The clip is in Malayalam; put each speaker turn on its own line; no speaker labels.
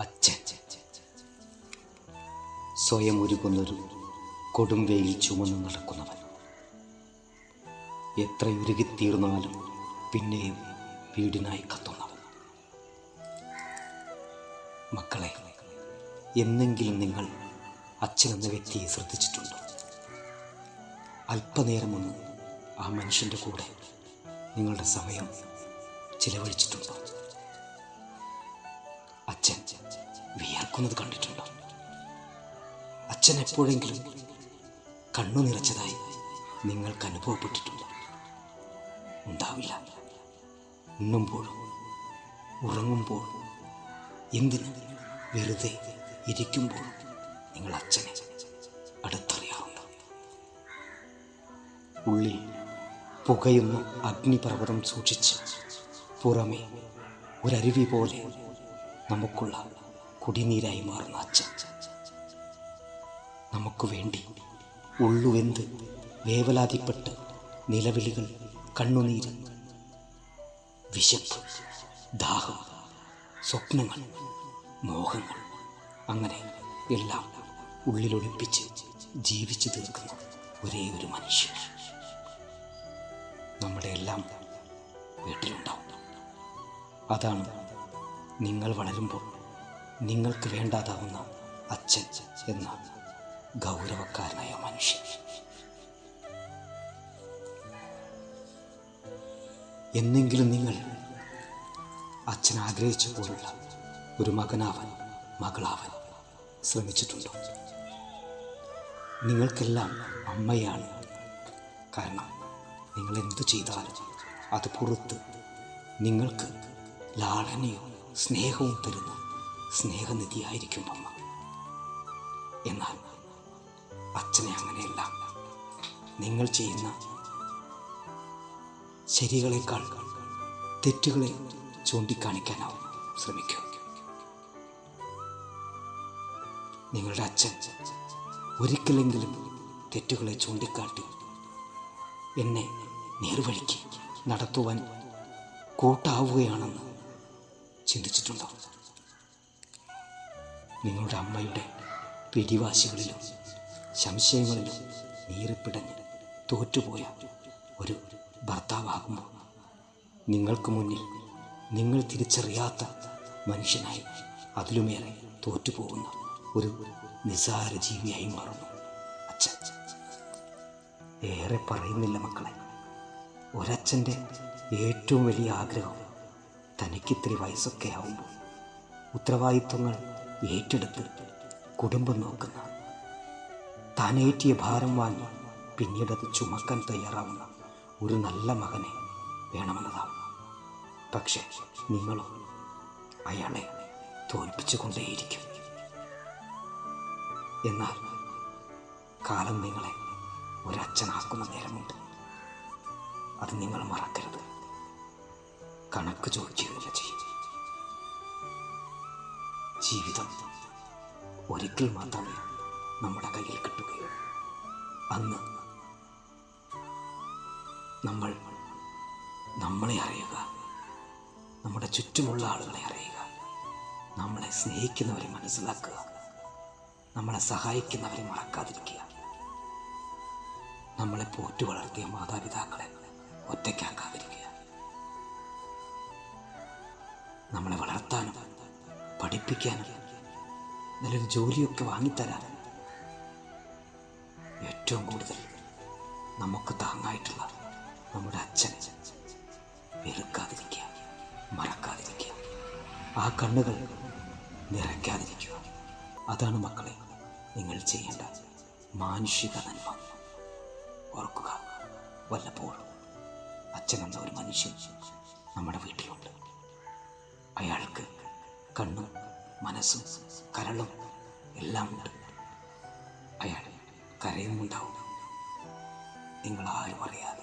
അച്ഛൻ സ്വയം ഒരുക്കുന്നൊരു കൊടും വെയിൽ ചുമന്ന് നടക്കുന്നവൻ. എത്ര ഉരുകിത്തീർന്നാലും പിന്നെയും വീടിനായി കത്തുന്നവൻ. മക്കളെ എന്നെങ്കിലും നിങ്ങൾ അച്ഛൻ എന്ന വ്യക്തിയെ ശ്രദ്ധിച്ചിട്ടുണ്ടോ? അല്പനേരമൊന്ന് ആ മനുഷ്യന്റെ കൂടെ നിങ്ങളുടെ സമയം ചിലവഴിച്ചിട്ടുണ്ടോ? അച്ഛൻ വിയർക്കുന്നത് കണ്ടിട്ടുണ്ടോ? അച്ഛൻ എപ്പോഴെങ്കിലും കണ്ണു നിറച്ചതായി നിങ്ങൾക്ക് അനുഭവപ്പെട്ടിട്ടുണ്ടോ? ഉണ്ടാവില്ല. ഉണ്ണുമ്പോഴും ഉറങ്ങുമ്പോൾ എന്തിന് വെറുതെ ഇരിക്കുമ്പോൾ നിങ്ങൾ അച്ഛനെ അടുത്തറിയാറുണ്ട് ഉള്ളിൽ പുകയുന്ന അഗ്നിപർവതം സൂക്ഷിച്ച് പുറമേ ഒരരുവി പോലെ നമുക്കുള്ള കുടിനീരായി മാറുന്ന അച്ഛൻ. നമുക്ക് വേണ്ടി ഉള്ളുവെന്ത് വേവലാതിപ്പെട്ട് നിലവിളികൾ കണ്ണുനീര് വിശപ്പ് ദാഹം സ്വപ്നങ്ങൾ മോഹങ്ങൾ അങ്ങനെ എല്ലാം ഉള്ളിലൊളിപ്പിച്ച് ജീവിച്ചു തീർക്കുന്ന ഒരേ ഒരു മനുഷ്യൻ. നമ്മുടെ എല്ലാം വീട്ടിലുണ്ടാവും. അതാണ് നിങ്ങൾ വളരുമ്പോൾ നിങ്ങൾക്ക് വേണ്ടാതാവുന്ന അച്ഛൻ എന്ന ഗൗരവക്കാരനായ മനുഷ്യൻ. എന്നെങ്കിലും നിങ്ങൾ അച്ഛൻ ആഗ്രഹിച്ച പോലുള്ള ഒരു മകനാവൻ മകളാവൻ ശ്രമിച്ചിട്ടുണ്ടോ? നിങ്ങൾക്കെല്ലാം അമ്മയാണ് കാരണം നിങ്ങൾ എന്തു ചെയ്താലും അത് പുറത്ത് നിങ്ങൾക്ക് ലാളനയും സ്നേഹവും തരുന്ന. സ്നേഹനിധിയായിരിക്കും അമ്മ. എന്നാൽ അച്ഛനെ അങ്ങനെയല്ല. നിങ്ങൾ ചെയ്യുന്ന ശരികളെക്കാൾ തെറ്റുകളെ ചൂണ്ടിക്കാണിക്കാനാവും. ശ്രമിക്കൂ. നിങ്ങളുടെ അച്ഛൻ ഒരിക്കലെങ്കിലും തെറ്റുകളെ ചൂണ്ടിക്കാട്ടി എന്നെ നേർവഴിക്ക് നടത്തുവാൻ കൂട്ടാവുകയാണെന്ന് ചിന്തിച്ചിട്ടുണ്ടോ? നിങ്ങളുടെ അമ്മയുടെ പിടിവാശികളിലും സംശയങ്ങളിലും നീറിപ്പിടഞ്ഞ് തോറ്റുപോയ ഒരു ഭർത്താവാകുമ്പോൾ നിങ്ങൾക്ക് മുന്നിൽ നിങ്ങൾ തിരിച്ചറിയാത്ത മനുഷ്യനായി അതിലുമേറെ തോറ്റുപോകുന്ന ഒരു നിസാര ജീവിയായി മാറുന്നു അച്ഛൻ. ഏറെ പറയുന്നില്ല മക്കളെ. ഒരച്ഛന്റെ ഏറ്റവും വലിയ ആഗ്രഹം തനിക്കിത്തിരി വയസ്സൊക്കെ ആവുമ്പോൾ ഉത്തരവാദിത്വങ്ങൾ ഏറ്റെടുത്ത് കുടുംബം നോക്കുന്ന താനേറ്റിയ ഭാരം വാങ്ങി പിന്നീട് അത് ചുമക്കാൻ തയ്യാറാവുന്ന ഒരു നല്ല മകനെ വേണമെന്നതാണ്. പക്ഷേ നിങ്ങളോ അയാളെ തോൽപ്പിച്ചുകൊണ്ടേയിരിക്കും. എന്നാൽ കാലം നിങ്ങളെ ഒരച്ഛനാക്കുന്ന നേരമുണ്ട്. അത് നിങ്ങൾ മറക്കരുത്. കണക്ക് ചോദിക്കുകയില്ല ചെയ്യും ജീവിതം ഒരിക്കൽ മാത്രമേ നമ്മുടെ കയ്യിൽ കിട്ടുകയുള്ളൂ. അന്ന് നമ്മൾ നമ്മളെ അറിയുക നമ്മുടെ ചുറ്റുമുള്ള ആളുകളെ അറിയുക നമ്മളെ സ്നേഹിക്കുന്നവരെ മനസ്സിലാക്കുക നമ്മളെ സഹായിക്കുന്നവരെ മറക്കാതിരിക്കുക. നമ്മളെ പോറ്റു വളർത്തിയ മാതാപിതാക്കളെ ഒറ്റയ്ക്കാക്കാതിരിക്കുക. നമ്മളെ വളർത്താനും പഠിപ്പിക്കാനും നല്ലൊരു ജോലിയൊക്കെ വാങ്ങിത്തരാൻ ഏറ്റവും കൂടുതൽ നമുക്ക് താങ്ങായിട്ടുള്ള നമ്മുടെ അച്ഛൻ വെറുക്കാതിരിക്കുക മറക്കാതിരിക്കുക. ആ കണ്ണുകൾ നിറയ്ക്കാതിരിക്കുക. അതാണ് മക്കളെ നിങ്ങൾ ചെയ്യേണ്ട മാനുഷിക നന്മ. ഓർക്കുക വല്ലപ്പോഴും അച്ഛൻ എന്ന ഒരു മനുഷ്യൻ നമ്മുടെ വീട്ടിലുണ്ട്. അയാൾക്ക് കണ്ണും മനസ്സും കരളും എല്ലാം ഉണ്ട്. അയാൾ നിങ്ങൾ ആരും അറിയാതെ